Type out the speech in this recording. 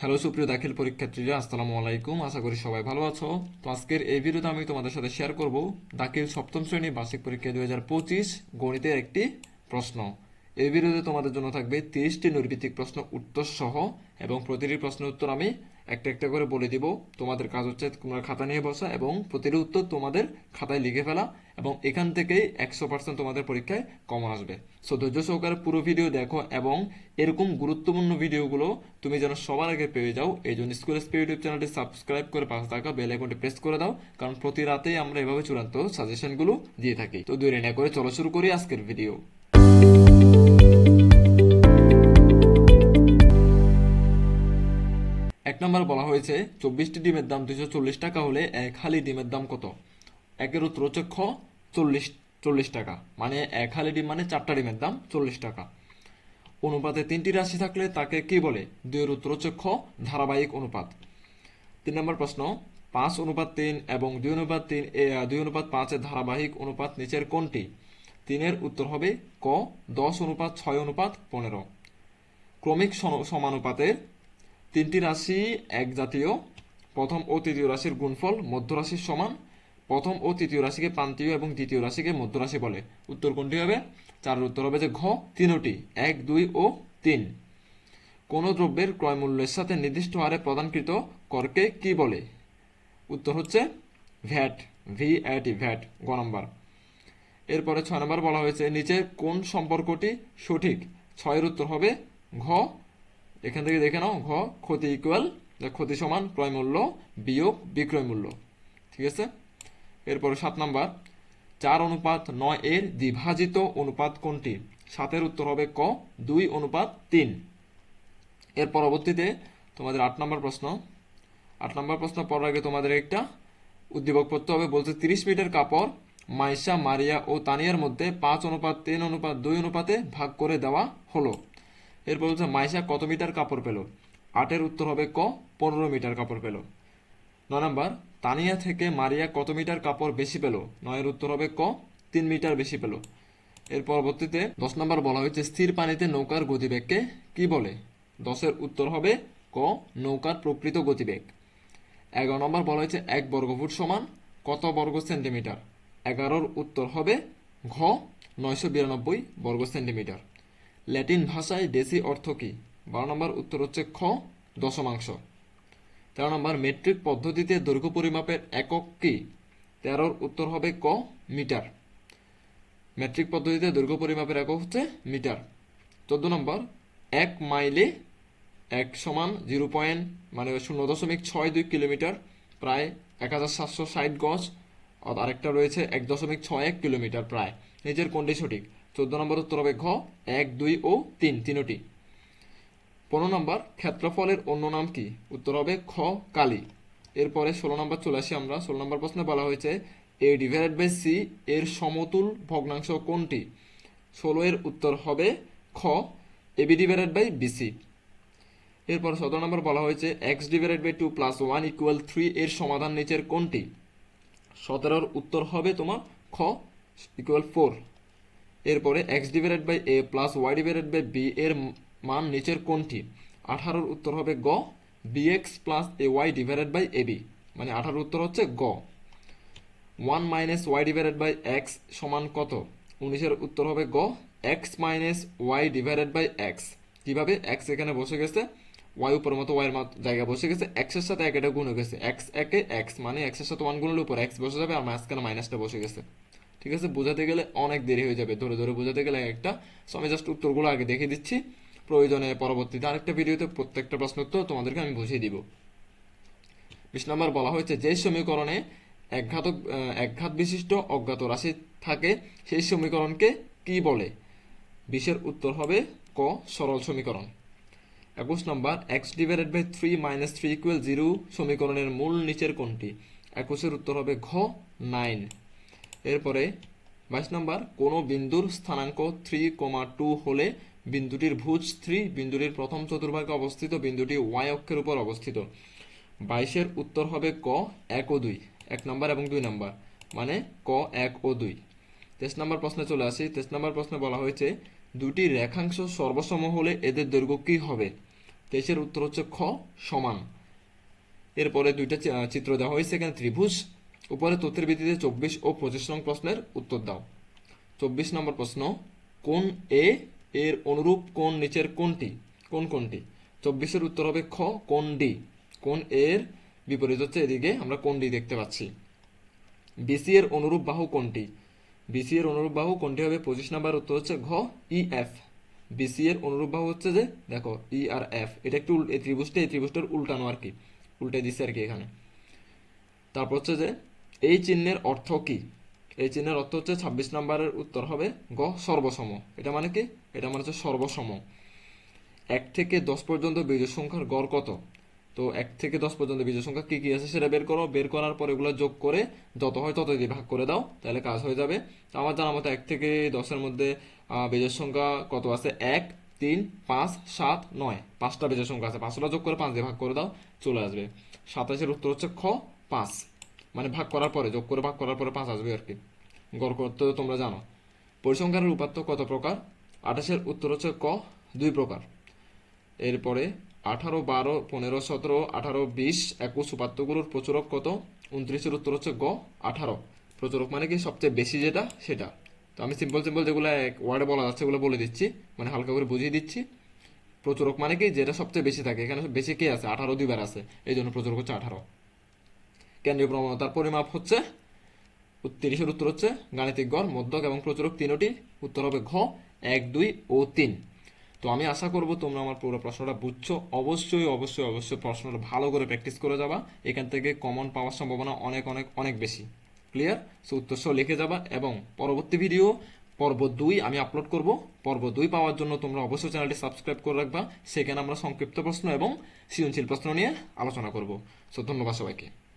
Hello, সুপ্রিয় দাখিল পরীক্ষার্থীরা, আসসালামু আলাইকুম। আশা করি সবাই ভালো আছো। তো আজকের এই ভিডিওতে আমি তোমাদের সাথে শেয়ার করব দাখিল সপ্তম শ্রেণি বার্ষিক পরীক্ষা দু হাজার পঁচিশ গণিতের একটি প্রশ্ন। এই ভিডিওতে তোমাদের জন্য থাকবে তিরিশটি নৈর্ভিত্তিক প্রশ্ন উত্তর সহ এবং প্রতিটি প্রশ্নের উত্তর আমি একটা একটা করে বলে দিব। তোমাদের কাজ হচ্ছে তোমরা খাতা নিয়ে বসা এবং প্রতিটি উত্তর তোমাদের খাতায় লিখে ফেলা এবং এখান থেকেই একশো পার্সেন্ট তোমাদের পরীক্ষায় কমন আসবে। সো ধৈর্য সহকারে পুরো ভিডিও দেখো এবং এরকম গুরুত্বপূর্ণ ভিডিওগুলো তুমি যেন সবার আগে পেয়ে যাও, এই জন্য স্কুল স্পিড ইউটিউব চ্যানেলটি সাবস্ক্রাইব করে পাশে থাকা বেল আইকনটি প্রেস করে দাও, কারণ প্রতি রাতেই আমরা এভাবে চূড়ান্ত সাজেশনগুলো দিয়ে থাকি। তো দেরি না করে চলো শুরু করি আজকের ভিডিও নম্বর বলা হয়েছে, চব্বিশটি ডিমের দাম দুশো চল্লিশ টাকা হলে এক হালি ডিমের দাম কত? একের উত্তর হচ্ছে খ, চল্লিশ চল্লিশ টাকা। মানে এক হালি ডিম মানে চারটা ডিমের দাম চল্লিশ টাকা। অনুপাতে তিনটি রাশি থাকলে তাকে কি বলে? দুইয়ের উত্তর হচ্ছে খ, ধারাবাহিক অনুপাত। তিন নম্বর প্রশ্ন, পাঁচ অনুপাত তিন এবং দুই অনুপাত তিন দুই অনুপাত পাঁচের ধারাবাহিক অনুপাত নিচের কোনটি? তিনের উত্তর হবে ক, দশ অনুপাত ছয় অনুপাত পনেরো। ক্রমিক সম- সমানুপাতের তিনটি রাশি এক জাতীয়, প্রথম ও তৃতীয় রাশির গুণফল মধ্যরাশির সমান, প্রথম ও তৃতীয় রাশিকে প্রান্তীয় এবং দ্বিতীয় রাশিকে মধ্যরাশি বলে। উত্তর কোনটি হবে? চার উত্তর হবে যে ঘ, তিনটি, এক, দুই ও তিন। কোন দ্রব্যের ক্রয় মূল্যের সাথে নির্দিষ্ট হারে প্রদানকৃত করকে কি বলে? উত্তর হচ্ছে ভ্যাট ভি আইটি ভ্যাট, গ নম্বর। এরপরে ছয় নম্বর বলা হয়েছে, নিচের কোন সম্পর্কটি সঠিক? ছয়ের উত্তর হবে ঘ এখান থেকে দেখে নাও, ঘ, ক্ষতি ইকুয়াল ক্ষতি সমান, ক্রয় মূল্য, বিয়োগ, বিক্রয় মূল্য। ঠিক আছে? এরপরে সাত নাম্বার। চার অনুপাত নয় এর দ্বিভাজিত অনুপাত কোনটি? সাতের উত্তর হবে ক, দুই অনুপাত তিন। এর পরবর্তীতে তোমাদের আট নম্বর প্রশ্ন। আট নম্বর প্রশ্ন পড়ার আগে তোমাদের একটা উদ্দীপক পড়তে হবে। বলছে, তিরিশ মিটার কাপড় মাইশা, মারিয়া ও তানিয়ার মধ্যে পাঁচ অনুপাত, তিন অনুপাত, দুই অনুপাতে ভাগ করে দেওয়া হলো। এরপর বলছে মাইশা কত মিটার কাপড় পেল? আটের উত্তর হবে ক, পনেরো মিটার কাপড় পেল। নয় নম্বর, তানিয়া থেকে মারিয়া কত মিটার কাপড় বেশি পেল? নয়ের উত্তর হবে ক, তিন মিটার বেশি পেল। এর পরবর্তীতে দশ নম্বর বলা হয়েছে, স্থির পানিতে নৌকার গতিবেগকে কি বলে? দশের উত্তর হবে ক, নৌকার প্রকৃত গতিবেগ। এগারো নম্বর বলা হয়েছে, এক বর্গফুট সমান কত বর্গ সেন্টিমিটার? এগারোর উত্তর হবে ঘ, নয়শো বিরানব্বই বর্গ সেন্টিমিটার। ল্যাটিন ভাষায় ডেসি অর্থ কী? বারো নম্বর উত্তর হচ্ছে খ, দশমাংশ। তেরো নম্বর মেট্রিক পদ্ধতিতে দৈর্ঘ্য পরিমাপের একক কি? তেরোর উত্তর হবে ক, মিটার। মেট্রিক পদ্ধতিতে দৈর্ঘ্য পরিমাপের একক হচ্ছে মিটার। চোদ্দ নম্বর, এক মাইলে এক সমান জিরো পয়েন্ট মানে শূন্য দশমিক ছয় দুই কিলোমিটার, প্রায় এক হাজার সাতশো ষাট গজ, আর আরেকটা রয়েছে এক দশমিক ছয় এক কিলোমিটার প্রায়। নিজের কোনটি সঠিক? চোদ্দ নম্বর উত্তর হবে ঘ, এক, দুই ও তিন, তিনটি। পনেরো নম্বর, ক্ষেত্রফলের অন্য নাম কি? উত্তর হবে খ, কালি। এরপরে ষোলো নম্বর চলে আসি আমরা। ষোলো নম্বর প্রশ্নে বলা হয়েছে, এ ডিভাইডেড বাই সি এর সমতুল ভগ্নাংশ কোনটি? ষোলো এর উত্তর হবে খ এবি ডিভাইডেড বাই বিসি এরপর সতেরো নম্বর বলা হয়েছে, x divided by two plus one equal three এর সমাধান নিচের কোনটি? সতেরোর উত্তর হবে তোমার খ ইকুয়াল ফোর। এরপরে x divided by a plus y divided by b এর মান নিচের কোনটি? আঠারোর উত্তর হবে গ b x plus a y divided by a b মানে আঠারোর উত্তর হচ্ছে গ। One minus y divided by x সমান কত? উনিশের উত্তর হবে গ x minus y divided by x কীভাবে? এক্স এখানে বসে গেছে ওয়াই উপর মতো ওয়াইয়ের জায়গায় বসে গেছে এক্সের সাথে এক এটা গুণ হয়ে গেছে। এক্স একে এক্স মানে এক্সের সাথে ওয়ান গুণের উপর এক্স বসে যাবে আর মাঝখানে মাইনাসটা বসে গেছে। ঠিক আছে? বোঝাতে গেলে অনেক দেরি হয়ে যাবে। ধরে ধরে বোঝাতে গেলে একটা। সো আমি জাস্ট উত্তরগুলো আগে দেখিয়ে দিচ্ছি। প্রয়োজনে পরবর্তীতে আরেকটা ভিডিওতে প্রত্যেকটা প্রশ্ন উত্তর তোমাদেরকে আমি বুঝিয়ে দিব। বিশ নম্বর বলা হয়েছে, যে সমীকরণে একঘাতক একঘাত বিশিষ্ট অজ্ঞাত রাশি থাকে, সেই সমীকরণকে কি বলে? বিশের উত্তর হবে ক, সরল সমীকরণ। একুশ নম্বর x divided by three minus three equal zero সমীকরণের মূল নিচের কোনটি? একুশের উত্তর হবে ঘ নাইন এরপরে বাইশ নম্বর, কোনো বিন্দুর স্থানাঙ্ক থ্রি কমা টু হলে বিন্দুটির ভুজ থ্রি বিন্দুটির প্রথম চতুর্ভাগে অবস্থিত বিন্দুটি ওয়াই অক্ষের উপর অবস্থিত। বাইশের উত্তর হবে ক, এক ও দুই, এক নম্বর এবং দুই নম্বর মানে ক, এক ও দুই। তেইশ নম্বর প্রশ্নে চলে আসি। তেইশ নম্বর প্রশ্নে বলা হয়েছে দুটি রেখাংশ সর্বসম হলে এদের দৈর্ঘ্য কী হবে? তেইশের উত্তর হচ্ছে খ, সমান। এরপরে দুইটা চিত্র দেওয়া হয়েছে, এখানে ত্রিভুজ উপরে তথ্যের ভিত্তিতে চব্বিশ ও পঁচিশ নং প্রশ্নের উত্তর দাও। চব্বিশ নম্বর প্রশ্ন, কোন এ এর অনুরূপ কোন নিচের কোনটি? কোন কোনটি? চব্বিশের উত্তর হবে খ, কোন ডি কোন এর বিপরীত হচ্ছে এদিকে আমরা কোন ডি দেখতে পাচ্ছি? বিসি এর অনুরূপ বাহু কোনটি? বিসি এর অনুরূপ বাহু কোনটি হবে? পঁচিশ নাম্বার উত্তর হচ্ছে ঘ ই এফ বিসি এর অনুরূপ বাহু হচ্ছে যে, দেখো ই আর এফ এটা একটু এই ত্রিভুজটা, এই ত্রিভুজটার উল্টানো আর কি। উল্টে দিচ্ছে আর কি এখানে। তারপর হচ্ছে যে এই চিহ্নের অর্থ কি? এই চিহ্নের অর্থ হচ্ছে ছাব্বিশ নম্বরের উত্তর হবে গ, সর্বসম। এটা মানে কি? এটা মানে হচ্ছে সর্বসম। এক থেকে দশ পর্যন্ত বিজোড় সংখ্যার গড় কত? তো এক থেকে দশ পর্যন্ত বিজোড় সংখ্যা কি কি আছে সেটা বের করো। বের করার পর এগুলো যোগ করে যত হয় তত দিয়ে ভাগ করে দাও, তাহলে কাজ হয়ে যাবে। আমার জানা মতো এক থেকে দশের মধ্যে বিজোড় সংখ্যা কত আছে? এক, তিন, পাঁচ, সাত, নয়। পাঁচটা বিজোড় সংখ্যা আছে। পাঁচটা যোগ করে পাঁচ দিয়ে ভাগ করে দাও, চলে আসবে। সাতাশের উত্তর হচ্ছে খ, পাঁচ। মানে ভাগ করার পরে, যোগ করে ভাগ করার পরে পাঁচ আসবে আর কি। গড় করতে তোমরা জানো। পরিসংখ্যানের উপাত্ত কত প্রকার? আঠাশের উত্তর হচ্ছে ক, দুই প্রকার। এরপরে আঠারো, বারো, পনেরো, সতেরো, আঠারো, বিশ, একুশ উপাত্তগুলোর প্রচুরক কত? উনত্রিশের উত্তর হচ্ছে গ, আঠারো। প্রচুরক মানে কি? সবচেয়ে বেশি যেটা, সেটা। তো আমি সিম্পল সিম্পল যেগুলো এক ওয়ার্ডে বলা যাচ্ছে ওগুলো বলে দিচ্ছি। মানে হালকা করে বুঝিয়ে দিচ্ছি। প্রচুরক মানে কি? যেটা সবচেয়ে বেশি থাকে। এখানে বেশি কে আছে? আঠারো দুইবার আছে। এই জন্য প্রচুরক হচ্ছে আঠারো। কেন্দ্রীয় প্রবণতার পরিমাপ হচ্ছে তিরিশের উত্তর হচ্ছে গাণিতিক গড়, মধ্যক এবং প্রচুরক তিনটি। উত্তর হবে ঘ, এক, দুই ও তিন। তো আমি আশা করব তোমরা আমার পুরো প্রশ্নটা বুঝছ। অবশ্যই অবশ্যই অবশ্যই প্রশ্নটা ভালো করে প্র্যাকটিস করে যাবা। এখান থেকে কমন পাওয়ার সম্ভাবনা অনেক অনেক অনেক বেশি। ক্লিয়ার সো উত্তর সহ লিখে যাবা এবং পরবর্তী ভিডিও পর্ব দুই আমি আপলোড করব। পর্ব দুই পাওয়ার জন্য তোমরা অবশ্যই চ্যানেলটি সাবস্ক্রাইব করে রাখবা। সেখানে আমরা সংক্ষিপ্ত প্রশ্ন এবং সৃজনশীল প্রশ্ন নিয়ে আলোচনা করব। সো ধন্যবাদ সবাইকে।